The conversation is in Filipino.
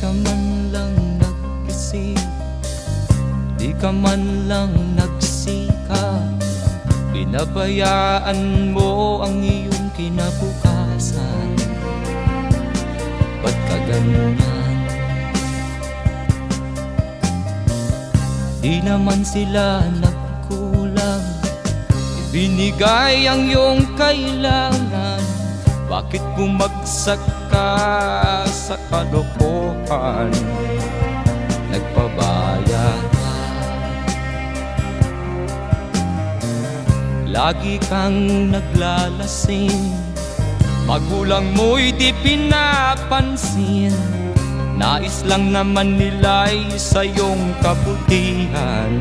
ka man lang nagkasip Di ka man lang nagsika. Pinabayaan mo ang iyong kinabukasan. Ba't ka ganyan? Di naman sila nagkulang. Ibinigay ang iyong kailangan. Bakit bumagsak ka sa kalokohan? Nagpabaya ka Lagi kang naglalasing. Magulang mo'y di pinapansin. Nais lang naman nila'y sa iyong kabutihan